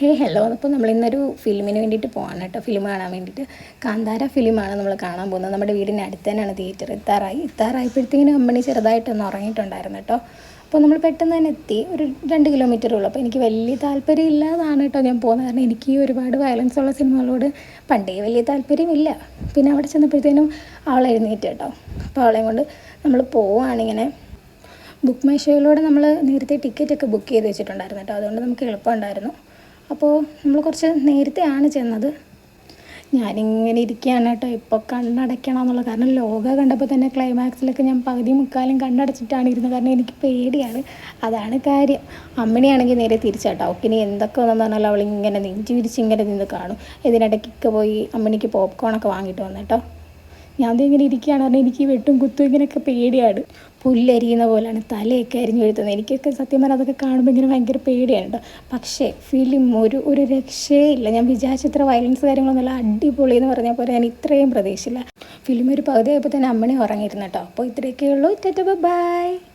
ഹേ hello. അപ്പോൾ നമ്മൾ ഇന്നൊരു ഫിലിമിന് വേണ്ടിയിട്ട് പോകണം കേട്ടോ. ഫിലിം കാണാൻ വേണ്ടിയിട്ട്. കാന്താര ഫിലിമാണ് നമ്മൾ കാണാൻ പോകുന്നത്. നമ്മുടെ വീടിന്റെ അടുത്ത് തന്നെയാണ് തിയേറ്റർ. ഇത്താറായി. ഇത്താറായപ്പോഴത്തേക്കിനും അമ്മണി ചെറുതായിട്ടൊന്ന് ഉറങ്ങിയിട്ടുണ്ടായിരുന്നു കേട്ടോ. അപ്പോൾ നമ്മൾ പെട്ടെന്ന് തന്നെ എത്തി. ഒരു രണ്ട് കിലോമീറ്റർ ഉള്ളൂ. അപ്പോൾ എനിക്ക് വലിയ താല്പര്യം ഇല്ലാതാണ് കേട്ടോ ഞാൻ പോകുന്നത്. കാരണം എനിക്ക് ഒരുപാട് വയലൻസ് ഉള്ള സിനിമകളോട് പണ്ടേ വലിയ താല്പര്യമില്ല. പിന്നെ അവിടെ ചെന്നപ്പോഴത്തേനും അവൾ എഴുന്നേറ്റ് കേട്ടോ. അപ്പോൾ അവളെയും കൊണ്ട് നമ്മൾ പോവുകയാണിങ്ങനെ ബുക്ക് മൈ ഷോയിലൂടെ നമ്മൾ നേരത്തെ ടിക്കറ്റ് ഒക്കെ ബുക്ക് ചെയ്ത് വെച്ചിട്ടുണ്ടായിരുന്നു കേട്ടോ. അതുകൊണ്ട് നമുക്ക് എളുപ്പമുണ്ടായിരുന്നു. അപ്പോൾ നമ്മൾ കുറച്ച് നേരത്തെയാണ് ചെന്നത്. ഞാനിങ്ങനെ ഇരിക്കുകയാണ് കേട്ടോ. ഇപ്പോൾ കണ്ണടയ്ക്കണം എന്നുള്ളത് കാരണം ലോക കണ്ടപ്പോൾ തന്നെ ക്ലൈമാക്സിലൊക്കെ ഞാൻ പകുതി മുക്കാലും കണ്ണടച്ചിട്ടാണ് ഇരുന്നത്. കാരണം എനിക്ക് പേടിയാണ്. അതാണ് കാര്യം. അമ്മിണിയാണെങ്കിൽ നേരെ തിരിച്ചാട്ടോ അവക്കിനി എന്തൊക്കെ വന്നെന്ന് പറഞ്ഞാൽ അവൾ ഇങ്ങനെ നെഞ്ചു വിരിച്ച് ഇങ്ങനെ നിന്ന് കാണും. ഇതിനിടയ്ക്കൊക്കെ പോയി അമ്മിണിക്ക് പോപ്കോണൊക്കെ വാങ്ങിയിട്ട് വന്നേട്ടോ ഞാൻ ഇങ്ങനെ ഇരിക്കുകയാണ്. പറഞ്ഞാൽ എനിക്ക് വെട്ടും കുത്തും ഇങ്ങനെയൊക്കെ പേടിയാണ്. പുല്ലരിയുന്ന പോലെയാണ് തലയൊക്കെ അരിഞ്ഞു വീഴ്ത്തുന്നത്. എനിക്കൊക്കെ സത്യം പറഞ്ഞാൽ അതൊക്കെ കാണുമ്പോൾ ഇങ്ങനെ ഭയങ്കര പേടിയാണ് കേട്ടോ. പക്ഷേ ഫിലിം ഒരു ഒരു രക്ഷയില്ല. ഞാൻ വിചാരിച്ചത്ര വയലൻസ് കാര്യങ്ങളൊന്നുമില്ല അടിപൊളി എന്ന് പറഞ്ഞാൽ പോലെ ഞാൻ ഇത്രയും പ്രതീക്ഷയില്ല ഫിലിം ഒരു പകുതി ആയപ്പോൾ തന്നെ അമ്മണി ഉറങ്ങിയിരുന്നു കേട്ടോ. അപ്പോൾ ഇത്രയൊക്കെ ഉള്ളൂ. ബൈ